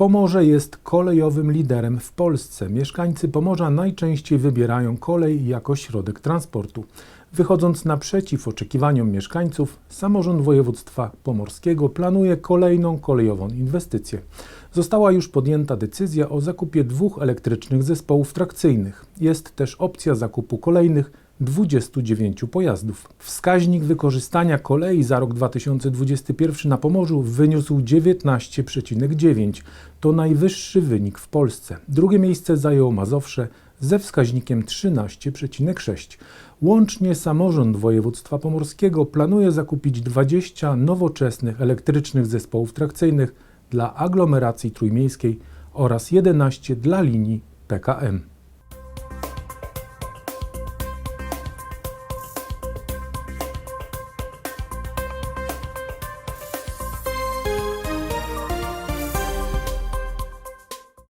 Pomorze jest kolejowym liderem w Polsce. Mieszkańcy Pomorza najczęściej wybierają kolej jako środek transportu. Wychodząc naprzeciw oczekiwaniom mieszkańców, samorząd województwa pomorskiego planuje kolejną kolejową inwestycję. Została już podjęta decyzja o zakupie dwóch elektrycznych zespołów trakcyjnych. Jest też opcja zakupu kolejnych 29 pojazdów. Wskaźnik wykorzystania kolei za rok 2021 na Pomorzu wyniósł 19,9. To najwyższy wynik w Polsce. Drugie miejsce zajęło Mazowsze ze wskaźnikiem 13,6. Łącznie samorząd województwa pomorskiego planuje zakupić 20 nowoczesnych elektrycznych zespołów trakcyjnych dla aglomeracji trójmiejskiej oraz 11 dla linii PKM.